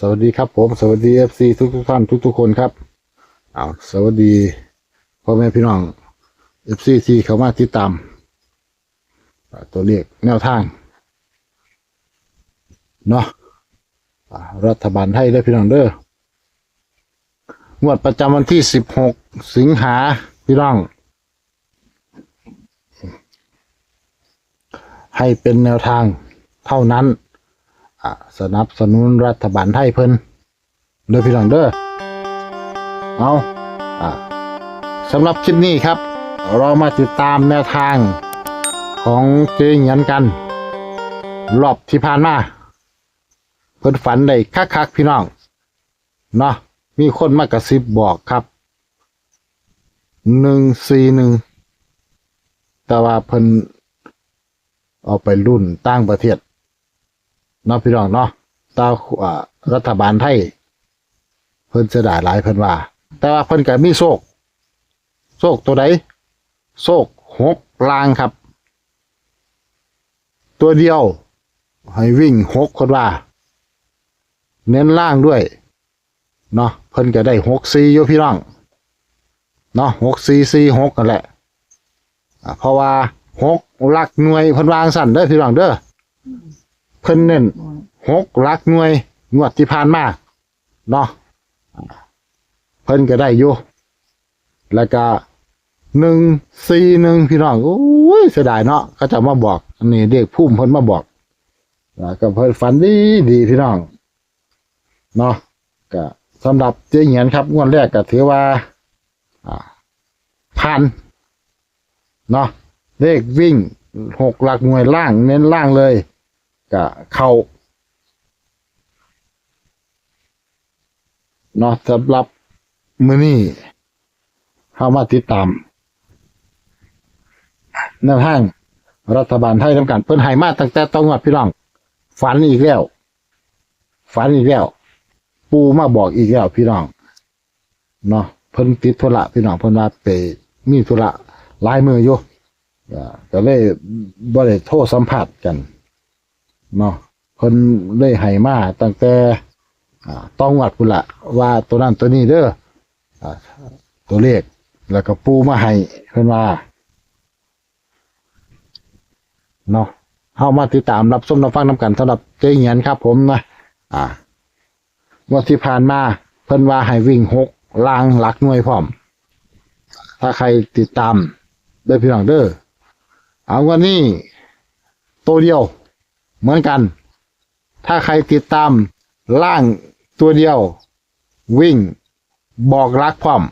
สวัสดีครับผมสวัสดีเอฟซีทุกทุกๆท่านทุกทุกๆคนครับเอาสวัสดีพ่อแม่พี่น้องเอฟซีที่เข้ามาติดตาม ตัวเลขแนวทางเนาะรัฐบาลไทยได้พี่น้องเด้องวดประจำวันที่สิบหกสิงหาพี่น้อง ให้เป็นแนวทางเท่านั้น สนับสนุนรัฐบาลไทยเพิ่นเด้อพี่น้องเด้อเอาอ่าสำหรับคลิปนี้ครับ เรามาติดตามแนวทางของเจงียนกัน รอบที่ผ่านมาเพิ่นฝันได้คักๆพี่น้องเนาะมีคนมากระซิบบอกครับหนึ่งสี่หนึ่งแต่ว่าเพิ่นเอาไปรุ่นต่างประเทศ เนาะพี่น้องเนาะตาอ่ารัฐบาลไทย เพิ่นเสียดายหลายเพิ่นว่า แต่ว่าเพิ่นก็มีโชคโชคตัวใดโชคหกลางครับ ตัวเดียว ให้วิ่งหกคนว่า เน้นล่างด้วยเนาะเพิ่นก็ได้หกสี่อยู่พี่น้องเนาะหกสี่สี่หกนั่นแหละเพราะว่าหกหลักหน่วยเพิ่นวางสั่นเด้อพี่น้องเด้อ พิ่นเน้นหกหลักหน่วย งวดที่ผ่านมาเนาะเพิ่นก็ได้อยู่แล้วก็หนึ่งสี่หนึ่งพี่น้องโอ้ยเสียดายเนาะเขาจะมาบอกอันนี้เด็กพุ่มเพิ่นมาบอกแล้วก็เพิ่นฝันดีดีพี่น้องเนาะก็สำหรับเจ๊เหียนครับงวดแรกก็ถือว่าอ่าผ่านเนาะเลขวิ่งหกหลักหน่วยล่าง เน้นล่างเลย ก็เข้าเนาะสำหรับมือนี้เข้ามาติดตามแนวทางรัฐบาลไทยทำการเพิ่นให้มาตั้งแต่ต้องวัดพี่น้องฝันอีกแล้ว ฝันอีกแล้ว ปูมาบอกอีกแล้วพี่น้องเนาะเพิ่นติดธุระพี่น้องเพิ่นว่าไปมีธุระลายมืออยู่อ่าก็เลยบ่ได้โทรสัมผัสกัน เนาะเพิ่นได้ให้มาตั้งแต่ต้องวัดพุ่นละว่าตัวนั้นตัวนี้เด้ออตัวเลขแล้วก็ปูมาให้เพิ่นว่าเนาะเฮามาติดตามรับชมรับฟังนํกันสำหรับเจ๊เงียนครับ ผมนะอ่างวดที่ผ่านมาเพิ่นว่าให้วิ่งหกลางหลักหน่วยพร้อม ถ้าใครติดตามได้พี่น้องเด้อเอาวันนี้ตัวเดียว เหมือนกัน ถ้าใครติดตามล่างตัวเดียว วิ่ง บอกรักพร้อม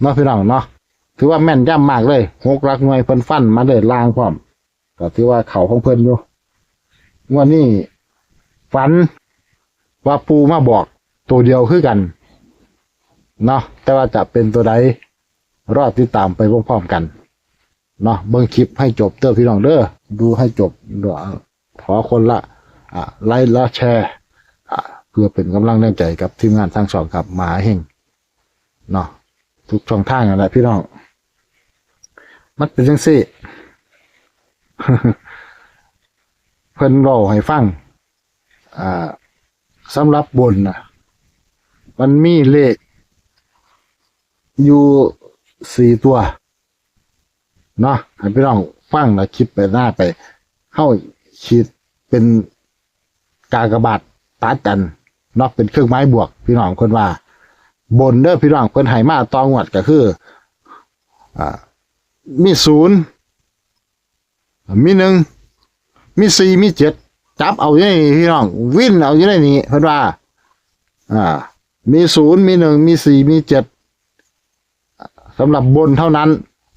เนาะพี่น้องเนาะถือว่าแม่นย่ำมากเลยหกรักหน่วยเพิ่นฟันมาเลยล่างพร้อมก็ถือว่าเข่าของเพิ่นอยู่วันนี้ฝันว่าปูมาบอกตัวเดียวคือกันเนาะแต่ว่าจะเป็นตัวใดรอดติดตามไปพร้อมๆกัน เนาะเบิ่งคลิปให้จบเด้อพี่น้องเด้อดูให้จบเดี๋ยวขอคนละอ่าไลค์และแชร์อ่าเพื่อเป็นกำลังแรงใจกับทีมงานทางสองครับหมาเฮงเนาะทุกช่องทางนั่นแหละพี่น้อง มันเป็นจังซี่เพิ่นเล่าให้ฟังอ่าสำหรับบนนะมันมีเลขอยู่สี่ตัว เนาะให้พี่น้องฟังแล้วคิดไปหน้าไปเข้าคิดเป็นกากบาทตัดกันเนาะเป็นเครื่องไม้บวก พี่น้องคนว่า บนเด้อพี่น้องเพิ่นให้มาตองวดก็คืออ่ามีศูนย์มีหนึ่งมีสี่มีเจ็ดจับเอาอยู่ในนี่พี่น้องวิ่นเอาอยู่ในนี้เพิ่นว่า อ่า มีศูนย์มีหนึ่งมีสี่มีเจ็ดสำหรับบนเท่านั้น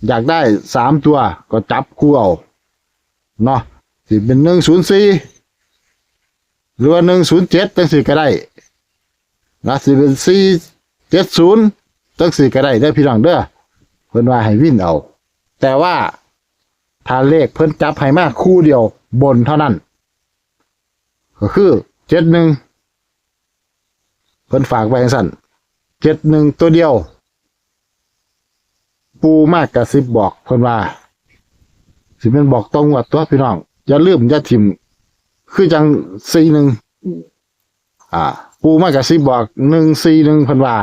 อยากได้สามตัวก็จับคู่เอาเนาะสิเป็นหนึ่งศูนย์สี่หรือว่าหนึ่งศูนย์เจ็ดตั้งสี่ก็ได้นะสิเป็นสี่เจ็ดศูนย์ตั้งสี่ก็ได้ได้พี่น้องเด้อเพิ่นว่าให้วิ่นเอา แต่ว่าถ้าเลขเพิ่นจับให้มากคู่เดียวบนเท่านั้น ก็คือเจ็ดหนึ่งเพิ่นฝากไว้สั่นเจ็ดหนึ่งตัวเดียว ปูมากกระซิบบอกเพิ่นว่า สิเป็นบอกตรงว่าตัวพี่น้อง อย่าลืมอย่าทิม คือจังสี่หนึ่งอ่า ปูมากระซิบบอกหนึ่งสี่หนึ่งเพิ่นว่า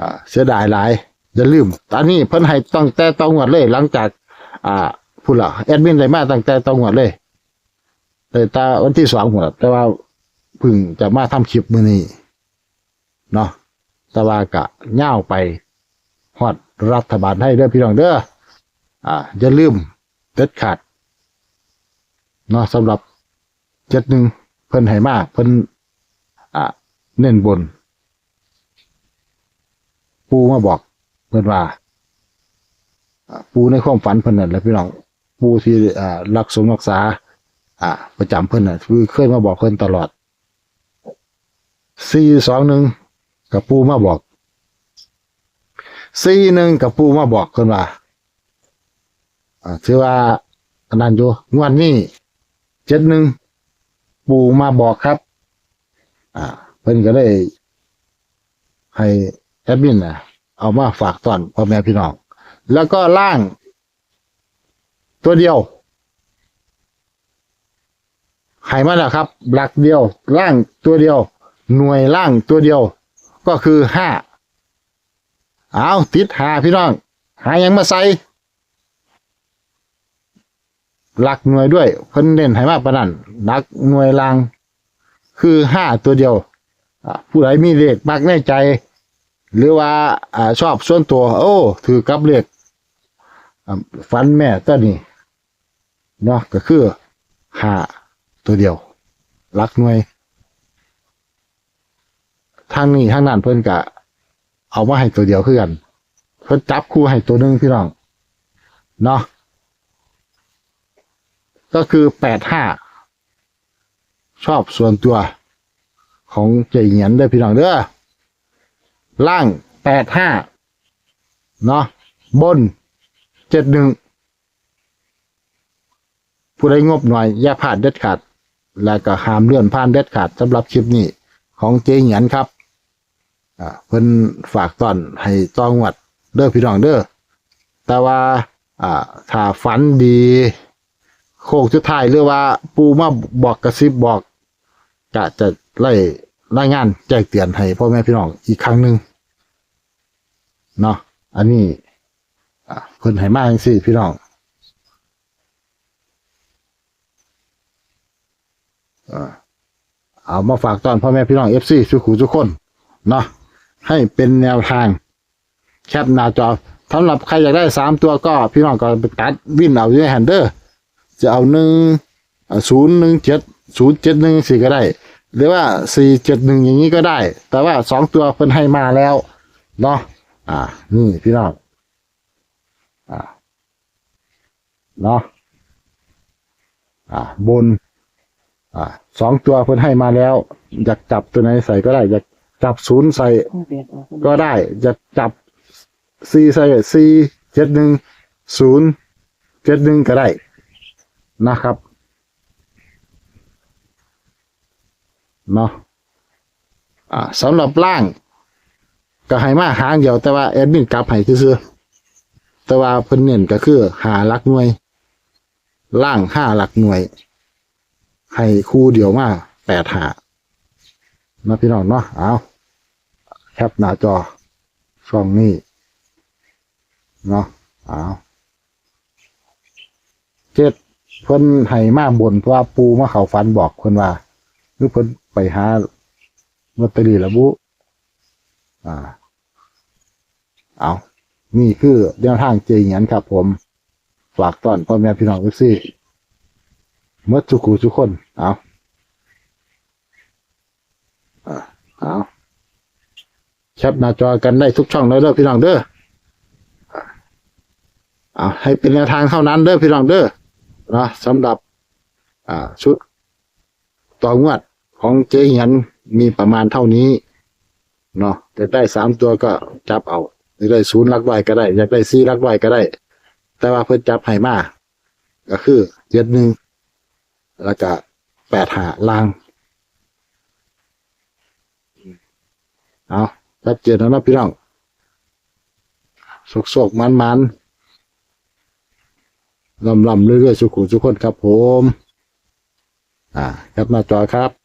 อ่า เสียดายหลาย อย่าลืมตอนนี้เพิ่นให้ตั้งแต่ต้องงวดเลย หลังจาก อ่าพูดละแอดมินได้มาตั้งแต่ต้องงวดเลยเลยตาวันที่สองหัวแต่ว่าพึ่งจะมาทำคลิปมือนี้เนาะแต่ว่ากะเง่าไปฮอด รัฐบาลให้เด้อพี่น้องเด้ออ่าอย่าลืมเด็ดขาดเนาะสำหรับเจ็ดหนึ่งเพิ่นให้มาเพิ่นอ่าเน้นบน ปูมาบอกเพิ่นว่าปูในความฝันเพิ่นนั่นแหละพี่น้องปูที่อ่ารักสมรักษา อ่า ประจำเพิ่นน่ะคือเคยมาบอกเพิ่นตลอดสี่สองหนึ่งกับปูมาบอก สี่หนึ่งกับปูมาบอกเพิ่นว่าอ่าถือว่าอันนั้นอยู่งวดนี้เจ็ดหนึ่งปูมาบอกครับ อ่า เพิ่นก็ได้ให้แอดมินนะเอามาฝากตอนพ่อแม่พี่น้อง แล้วก็ล่าง ตัวเดียวให้มาแล้วครับ หลักเดียวล่างตัวเดียว หน่วยล่างตัวเดียว ก็คือห้า เอาติดหาพี่น้อง หายังมาใส่หลักหน่วยด้วย เพิ่นเน้นให้มากประนันหลักหน่วยลาง คือห้าตัวเดียวผู้ใดมีเลขมักแน่ใจ หรือว่าอชอบส่วนตัว โอ้ ถือกับเลขฟันแม่ตัวนี้เนาะก็คือห้าตัวเดียวหลักหน่วย ทางนี้ทางนั้นเพิ่นกะ เอามาให้ตัวเดียวคือกันเพิ่นจับคู่ให้ตัวหนึ่งพี่น้องเนาะก็คือแปดห้าชอบส่วนตัวของเจเหงียนเด้พี่น้องเด้อล่างแปดห้าเนาะบนเจ็ดหนึ่งผู้ใดงบหน่อย อย่าพลาดเด็ดขาด และก็ห้ามเลื่อนผ่านเด็ดขาดสำหรับคลิปนี้ของเจเหงียนครับ อ่าเพิ่นฝากตอนให้ต้องวัดเด้อพี่น้องเด้อแต่ว่าอ่าถ้าฝันดี โคกสุดท้ายหรือว่า ปูมาบอกกระซิบบอกจะจะไล่รายงานแจ้งเตือนให้พ่อแม่พี่น้องอีกครั้งหนึ่งเนาะอันนี้อาเพิ่นให้มาจังซี่พี่น้องอาเอามาฝากตอนพ่อแม่พี่น้องเอฟซีทุขู่ทุกคนเนาะ ให้เป็นแนวทาง แคปหน้าจอสำหรับใครอยากได้สามตัวก็พี่น้องก็ไปตัดวินเอาอยู่ในแฮนเดอร์ จะเอาหนึ่งศูนย์หนึ่งเจ็ดศูนย์เจ็ดหนึ่งสี่ก็ได้ หรือว่าสี่เจ็ดหนึ่งอย่างนี้ก็ได้ แต่ว่าสองตัวเพิ่นให้มาแล้วเนาะอ่า นี่พี่น้องอ่าเนาะอ่าบน อ่าสองตัวเพิ่นให้มาแล้ว อยากจับตัวไหนใส่ก็ได้อยาก จับศูนย์ใส่เอาเปลี่ยนออกก็ได้จะจับซีใส่ซีเจ็ดหนึ่งศูนย์เจ็ดหนึ่งก็ได้นะครับเนาะอ่าสำหรับล่าง ก็ให้มาหางเดียวแต่ว่าแอดมินกลับให้ซื่อๆแต่ว่าเพิ่นเน้นก็คือหาหลักหน่วย ล่างห้าหลักหน่วย ให้คู่เดียวมาแปดหานะพี่น้องเนาะเอา แคปหน้าจอ ช่องนี้ เนาะอ้าวเจ็ดเพิ่นให้มาบนเพราะว่าปูมาเขาฟันบอกเพิ่นว่าหรือเพิ่นไปหาลอตเตอรี่ละบุอ่า เอานี่คือแนวทางเจงยันครับผม ฝากตอนพ่อแม่พี่น้องทุกซี่เมื่อทุกคูทุกคน เอาอ่าเอา แคปหน้าจอกันได้ทุกช่องเลยเด้อพี่น้องเด้ออ่าให้เป็นแนวทางเท่านั้นเด้อพี่น้องเด้อนะสำหรับอ่าชุดต่องวดของเจ๊เหียนมีประมาณเท่านี้เนาะจะได้สามตัวก็จับเอาอยากได้ศูนย์ลักไว้ก็ได้ อยากได้สี่ลักไว้ก็ได้ แต่ว่าเพิ่นจับให้มาก็คือเจ็ดหนึ่งแล้วก็แปดหาล่าง เอา ชัดเจนแล้วนะพี่น้องสกสกมันมันลำลำเรื่อยๆสุขุมสุขคนครับผม อ่าแคปหน้าจอครับ